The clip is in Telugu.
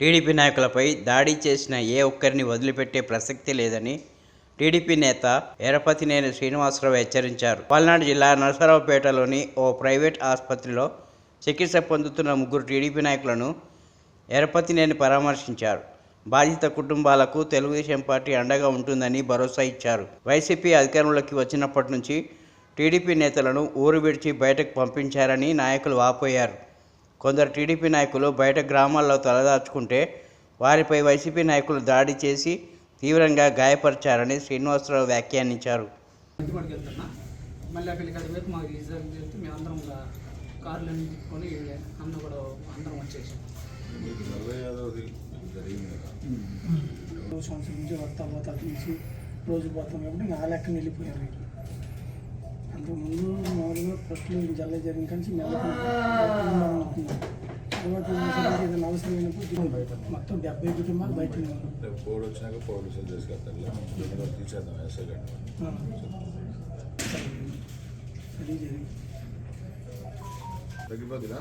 టీడీపీ నాయకులపై దాడి చేసిన ఏ ఒక్కరిని వదిలిపెట్టే ప్రసక్తి లేదని టీడీపీ నేత ఎరపతినేని శ్రీనివాసరావు హెచ్చరించారు. పల్నాడు జిల్లా నరసరావుపేటలోని ఓ ప్రైవేట్ ఆసుపత్రిలో చికిత్స పొందుతున్న ముగ్గురు టీడీపీ నాయకులను ఎరపతినేని పరామర్శించారు. బాధిత కుటుంబాలకు తెలుగుదేశం పార్టీ అండగా ఉంటుందని భరోసా ఇచ్చారు. వైసీపీ అధికారంలోకి వచ్చినప్పటి నుంచి టీడీపీ నేతలను ఊరు విడిచి బయటకు పంపించారని నాయకులు వాపోయారు. కొందరు టీడీపీ నాయకులు బయట గ్రామాల్లో తలదాచుకుంటే వారిపై వైసీపీ నాయకులు దాడి చేసి తీవ్రంగా గాయపరిచారని శ్రీనివాసరావు వ్యాఖ్యానించారు మాకు చేస్తే మేము అందరం కార్లు తిప్పుకొని కూడా అందరం వచ్చేసాం రోజు సంవత్సరం నుంచి వస్తా పోతా తీసి రోజు పోతాం కాబట్టి నా లెక్కన వెళ్ళిపోయారు వీళ్ళు. అంతకుముందు ఫస్ట్లో జల్ల జరిగిన అనుకున్నాం. తర్వాత ఏదైనా అవసరమైనప్పుడు మొత్తం డెబ్బై కుటుంబాలు బయట కోడ్ వచ్చినాక పోలీసులు తీసుకెళ్తారు తీసేద్దాం ఎస్ఐ గారిని ఆ. అది జరిగింది. తగ్గిపోతుందా?